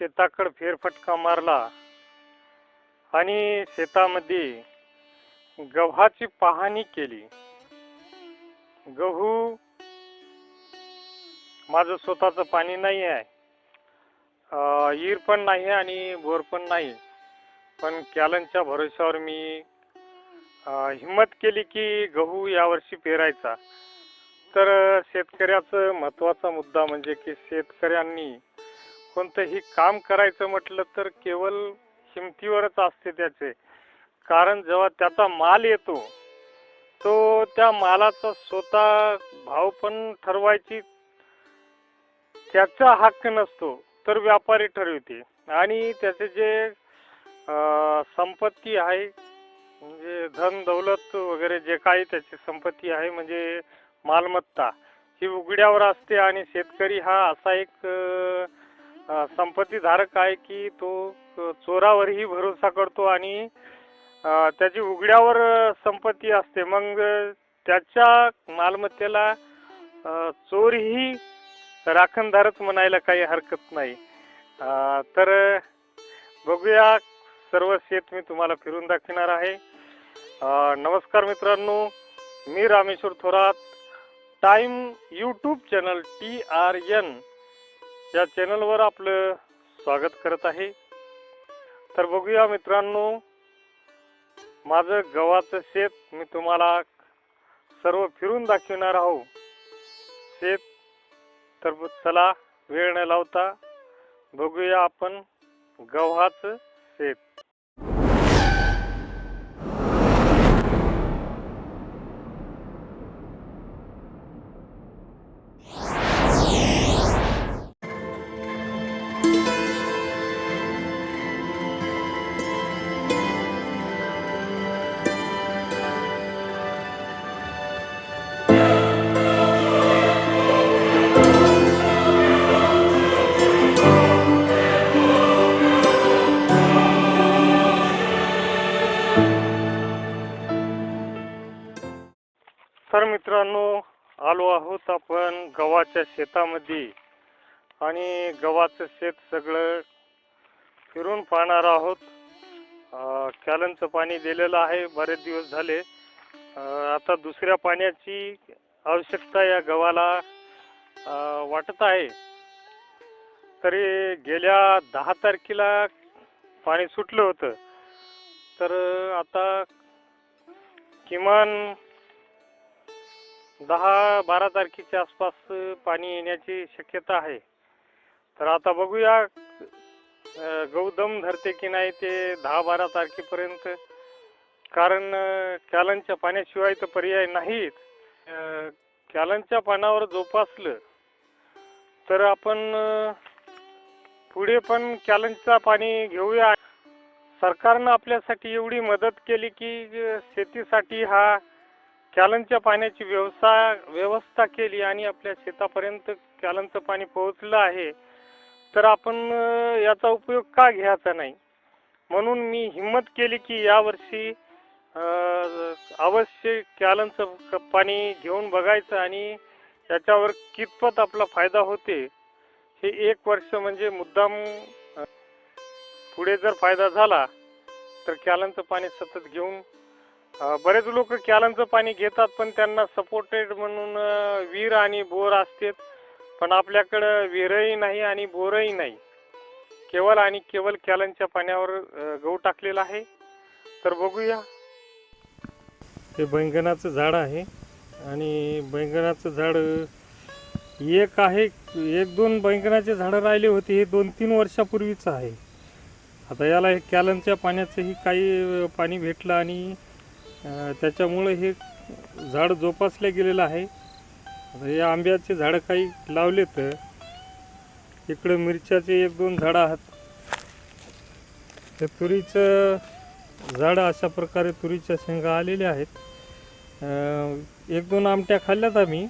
शेताकडे फेरफटका मारला. आणि शेतामध्ये गव्हाची पाहणी केली. गहू माझं स्वतःचं पाणी नाही आहे. ईर विहीर पण नाही आणि बोर पण नाही. पण कॅलनच्या भरोश्यावर मी हिम्मत केली की गहू यावर्षी पेरायचा. तर शेतकऱ्याचं महत्त्वाचा मुद्दा म्हणजे की शेतकऱ्यांनी कोणतंही काम करायचं म्हटलं तर केवळ हिमतीवरच असते त्याचे. कारण जेव्हा त्याचा माल येतो तो त्या मालाचा स्वतः भाव पण ठरवायची त्याचा हक्क नसतो तर व्यापारी ठरवते. आणि त्याचे जे संपत्ती आहे म्हणजे धन दौलत वगैरे जे काही त्याची संपत्ती आहे म्हणजे मालमत्ता ही उघड्यावर असते आणि शेतकरी हा असा एक संपत्ती धारक संपत्तीधारक आहे की तो चोरावरही भरोसा करतो आणि त्याची उघड्यावर संपत्ती असते. मग त्याच्या मालमत्तेला चोरही राखणदारच म्हणायला काही हरकत नाही. तर बघूया सर्व शेत मी तुम्हाला फिरून दाखविणार आहे. नमस्कार मित्रांनो मी Rameshwar Thorat. Time YouTube channel T R N या चॅनलवर आपलं स्वागत करत आहे. तर बघूया मित्रांनो माझं गव्हाचं शेत मी तुम्हाला सर्व फिरून दाखवणार आहो शेत तर चला वेळ न लावता बघूया आपण गव्हाचं शेत. मित्रांनो आलो आहोत आपण गव्हाच्या शेतामध्ये. आणि गव्हाचं शेत सगळं फिरून पाहणार आहोत. कॅलनचं पाणी दिलेलं आहे बरेच दिवस झाले. आता दुसऱ्या पाण्याची आवश्यकता या गव्हाला वाटत आहे. तरी गेल्या दहा तारखेला पाणी सुटलं होतं. तर आता किमान दहा बारा तारखेच्या आसपास पाणी येण्याची शक्यता आहे. तर आता बघूया गौदम धरते की नाही ते दहा बारा तारखेपर्यंत. कारण कॅलनच्या पाण्याशिवाय तर पर्याय नाहीत. कॅलनच्या पानावर जोपासलं तर आपण पुढे पण कॅलनचा पाणी घेऊया. सरकारनं आपल्यासाठी एवढी मदत केली की शेतीसाठी हा कॅलनच्या पाण्याची व्यवसाय व्यवस्था केली आणि आपल्या शेतापर्यंत कॅलनचं पाणी पोहोचलं आहे तर आपण याचा उपयोग का घ्यायचा नाही? म्हणून मी हिंमत केली की यावर्षी अवश्य कॅलनचं क- पाणी घेऊन बघायचं आणि याच्यावर कितपत आपला फायदा होते हे एक वर्ष म्हणजे मुद्दाम पुढे जर फायदा झाला तर कॅलनचं पाणी सतत घेऊन बरेच लोक कॅलनचं पाणी घेतात पण त्यांना सपोर्टेड म्हणून विहीर आणि बोर असतात. पण आपल्याकडं विहीरही नाही आणि बोरही नाही. केवळ आणि केवळ कॅलनच्या पाण्यावर गहू टाकलेला आहे. तर बघूया. हे बैंगनाचं झाड आहे. आणि बैंगनाचं झाड एक आहे एक दोन बैंगनाचे झाडं राहिले होते हे दोन तीन वर्षापूर्वीचं आहे. आता याला हे कॅलनच्या पाण्याचंही काही पाणी भेटलं आणि त्याच्यामुळं हे झाड जोपासले गेलेलं आहे. हे आंब्याचे झाडं काही लावले तर इकडं मिरच्याचे एक दोन झाडं आहेत. तर तुरीचं झाडं अशा प्रकारे तुरीच्या शेंगा आलेल्या आहेत. एक दोन आमट्या खाल्ल्यात आम्ही.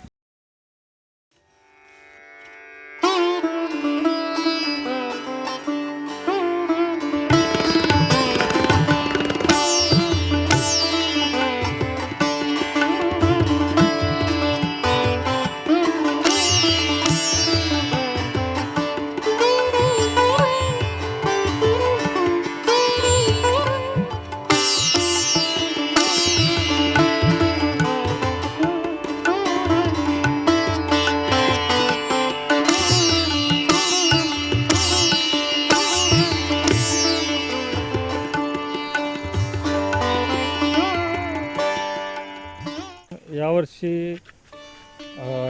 यावर्षी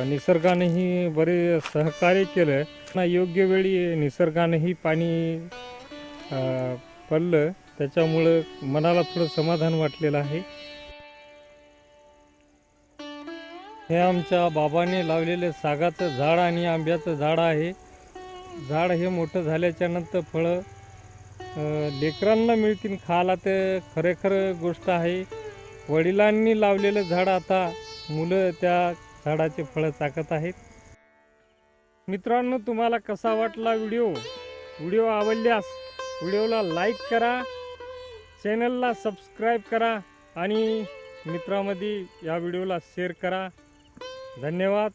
निसर्गानेही बरे सहकार्य केलं ना योग्य वेळी निसर्गानेही पाणी पडलं त्याच्यामुळं मनाला थोडं समाधान वाटलेलं आहे. हे आमच्या बाबाने लावलेले सागाचं झाड आणि आंब्याचं झाड आहे. झाड हे मोठं झाल्याच्यानंतर फळं लेकरांना मिळतील. खायला तर खरेखर गोष्ट आहे. वडिलांनी लावलेलं झाड आता मुलं त्या झाडाचे फळं चाकत आहेत. मित्रांनो तुम्हाला कसा वाटला व्हिडिओ? व्हिडिओ आवडल्यास व्हिडिओला लाईक करा चॅनलला सबस्क्राईब करा आणि मित्रामध्ये या व्हिडिओला शेअर करा. धन्यवाद.